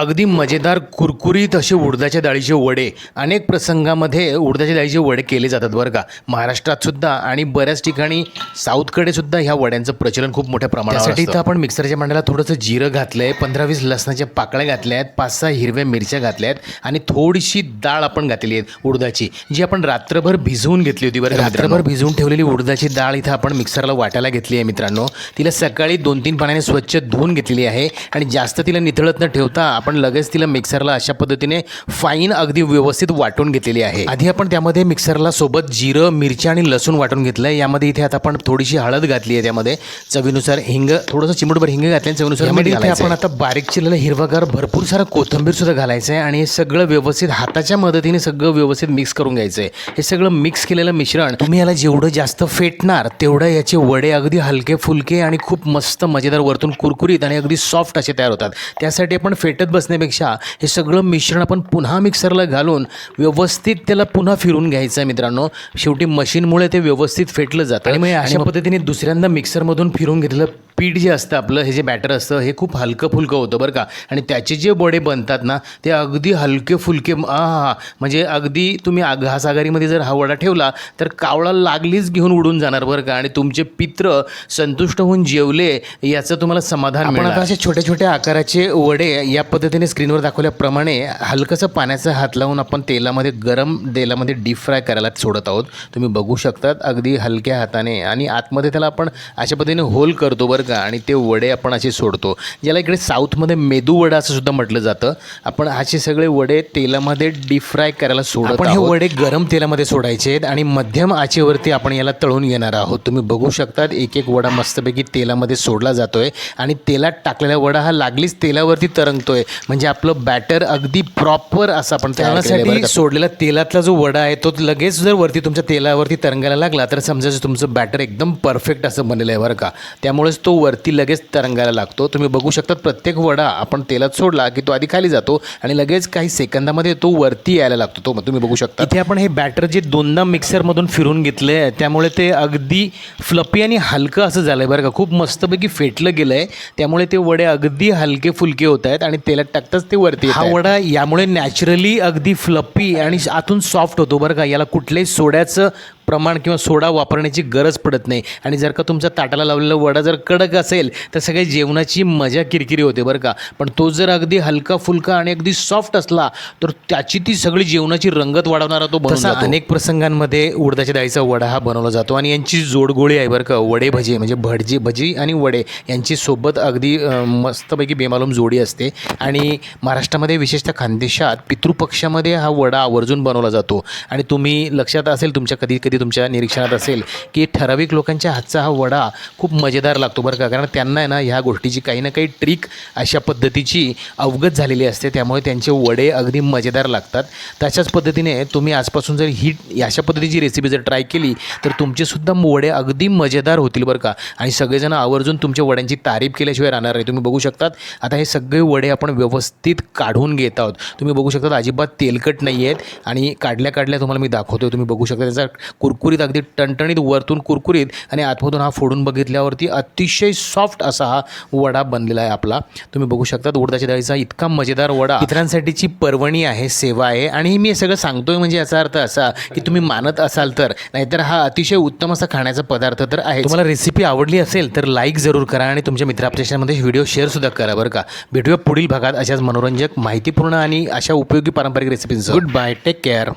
अगदी मजेदार कुरकुरीत असे उडदाच्या डाळीचे वडे. अनेक प्रसंगामध्ये उडदाच्या डाळीचे वडे केले जातात बरं का. महाराष्ट्रात सुद्धा आणि बऱ्याच ठिकाणी साऊथकडे सुद्धा ह्या वड्यांचं प्रचलन खूप मोठ्या प्रमाणात त्यासाठी इथं आपण मिक्सरच्या भांड्याला थोडंसं जिरं घातलं आहे पंधरा वीस लसणाच्या पाकळ्या घातल्या आहेत पाच सहा हिरव्या मिरच्या घातल्या आहेत आणि थोडीशी डाळ आपण घातलेली आहे उडदाची जी आपण रात्रभर भिजवून घेतली होती बरं रात्रभर भिजवून ठेवलेली उडदाची डाळ इथं आपण मिक्सरला वाटायला घेतली आहे मित्रांनो. तिला सकाळी दोन तीन पाण्याने स्वच्छ धुवून घेतलेली आहे आणि जास्त तिला निथळत न ठेवता आपण लगेच तिला मिक्सरला अशा पद्धतीने फाईन अगदी व्यवस्थित वाटून घेतलेली आहे. आधी आपण त्यामध्ये मिक्सरला सोबत जिरं मिरची आणि लसूण वाटून घेतलं आहे यामध्ये इथे आता आपण थोडीशी हळद घातली आहे त्यामध्ये. चवीनुसार हिंग थोडंसं चिमूटभर हिंग घातलं चवीनुसार इथे आपण आता बारीक चिरलेलं हिरवागार भरपूर सारं कोथिंबीर सुद्धा घालायचं आहे आणि हे सगळं व्यवस्थित हाताच्या मदतीने सगळं व्यवस्थित मिक्स करून घ्यायचं आहे हे सगळं मिक्स केलेलं मिश्रण तुम्ही याला जेवढं जास्त फेटणार तेवढं याचे वडे अगदी हलके फुलके आणि खूप मस्त मजेदार वरतून कुरकुरीत आणि अगदी सॉफ्ट असे तयार होतात. त्यासाठी आपण फेटत बसण्यापेक्षा हे सगळं मिश्रण आपण पुन्हा मिक्सरला घालून व्यवस्थित त्याला पुन्हा फिरून घ्यायचं आहे मित्रांनो. शेवटी मशीनमुळे ते व्यवस्थित फेटलं जातं. आणि मग अशा पद्धतीने दुसऱ्यांदा मिक्सरमधून फिरून घेतलेलं पीठ जे असतं आपलं हे जे बॅटर असतं हे खूप हलकं फुलकं होतं बरं का. आणि त्याचे जे वडे बनतात ना ते अगदी हलके फुलके हा म्हणजे अगदी तुम्ही आग घासागारीमध्ये जर हा वडा ठेवला तर कावळा लागलीच घेऊन उडून जाणार बरं का. आणि तुमचे पित्र संतुष्ट होऊन जेवले याचं तुम्हाला समाधान आपण आता असे छोटे छोटे आकाराचे वडे या पद्धतीने स्क्रीनवर दाखवल्याप्रमाणे हलकंसं पाण्याचा हात लावून आपण तेलामध्ये गरम तेलामध्ये डीप फ्राय करायला सोडत आहोत. तुम्ही बघू शकतात अगदी हलक्या हाताने आणि आतमध्ये त्याला आपण अशा पद्धतीने होल करतो बरं का आणि ते वडे आपण असे सोडतो. ज्याला इकडे साऊथमध्ये मेदू वडा असं सुद्धा म्हटलं जातं. आपण असे सगळे वडे तेलामध्ये डीप फ्राय करायला सोडत आपण हे वडे गरम तेलामध्ये सोडायचे आहेत आणि मध्यम आचेवरती आपण याला तळून घेणार आहोत. तुम्ही बघू शकतात एक एक वडा मस्तपैकी तेलामध्ये सोडला जातोय आणि तेलात टाकलेला वडा हा लागलीच तेलावरती तरंगतोय. म्हणजे आपलं बॅटर अगदी प्रॉपर असं आपण तयार सोडलेला तेलातला जो वडा आहे तो लगेच जर वरती तुमच्या तेलावरती तरंगायला लागला तर समजायचं तुमचं बॅटर एकदम परफेक्ट असं बनलेलं आहे बरं का. त्यामुळेच तो वरती लगेच तरंगायला लागतो. तुम्ही बघू शकतात प्रत्येक वडा आपण तेलात सोडला की तो आधी खाली जातो आणि लगेच काही सेकंदामध्ये तो वरती यायला लागतो. तो तुम्ही बघू शकता. इथे आपण हे बॅटर जे दोनदा मिक्सरमधून फिरून घेतलं आहे त्यामुळे ते अगदी फ्लपी आणि हलकं असं झालं आहे बरं का. खूप मस्तपैकी फेटलं गेलं आहे त्यामुळे ते वडे अगदी हलके फुलके होत आहेत आणि तेलात टाकताच ते वरती हा वडा यामुळे नॅचरली अगदी फ्लपी आणि आतून सॉफ्ट होतो बरं का. याला कुठल्याही सोड्याचं प्रमाण किंवा सोडा वापरण्याची गरज पडत नाही. आणि जर का तुमचा ताटाला लावलेला वडा जर कडक असेल तर सगळ्या जेवणाची मजा किरकिरी होते बरं का. पण तो जर अगदी हलका फुलका आणि अगदी सॉफ्ट असला तर त्याची ती सगळी जेवणाची रंगत वाढवणारा तो जातो. अनेक प्रसंगांमध्ये उडदाच्या डाळीचा वडा हा बनवला जातो आणि यांची जोडगोळी आहे बरं का वडे भजी म्हणजे भटजी भजी आणि वडे यांची सोबत अगदी मस्तपैकी बेमालूम जोडी असते. आणि महाराष्ट्रामध्ये विशेषतः खानदेशात पितृपक्षामध्ये हा वडा आवर्जून बनवला जातो. आणि तुम्ही लक्षात असेल तुमच्या कधी कधी तुमच्या निरीक्षणात असेल की ठराविक लोकांच्या हातचा हा वडा खूप मजेदार लागतो बरं का? कारण त्यांना आहे ना ह्या गोष्टीची काही ना काही ट्रिक अशा पद्धतीची अवगत झालेली असते. त्यामुळे त्यांचे वडे अगदी मजेदार लागतात. तशाच पद्धतीने तुम्ही आजपासून जर ही अशा पद्धतीची रेसिपी जर ट्राय केली तर तुमचेसुद्धा वडे अगदी मजेदार होतील बरं का? आणि सगळेजण आवर्जून तुमच्या वड्यांची तारीफ केल्याशिवाय राहणार नाही. तुम्ही बघू शकतात आता हे सगळे वडे आपण व्यवस्थित काढून घेत आहोत. तुम्ही बघू शकतात अजिबात तेलकट नाही आहेत आणि काढल्या काढल्या तुम्हाला मी दाखवतो तुम्ही बघू शकता त्याचा कुरकुरीत अगदी टणटणीत वरतून कुरकुरीत आणि आतमधून हा फोडून बघितल्यावरती अतिशय सॉफ्ट असा हा वडा बनलेला आहे आपला. तुम्ही बघू शकता उडदाच्या डाळीचा इतका मजेदार वडा. इतरांसाठीची पर्वणी आहे सेवा आहे आणि मी हे सगळं सांगतोय म्हणजे याचा अर्थ असा की तुम्ही मानत असाल तर नाहीतर हा अतिशय उत्तम असा खाण्याचा पदार्थ तर आहे तुम्हाला रेसिपी आवडली असेल तर लाईक जरूर करा आणि तुमच्या मित्रापेक्षामध्ये व्हिडिओ शेअर सुद्धा करा बरं का. भेटूया पुढील भागात अशाच मनोरंजक माहितीपूर्ण आणि अशा उपयोगी पारंपरिक रेसिपींचं गुड बाय टेक केअर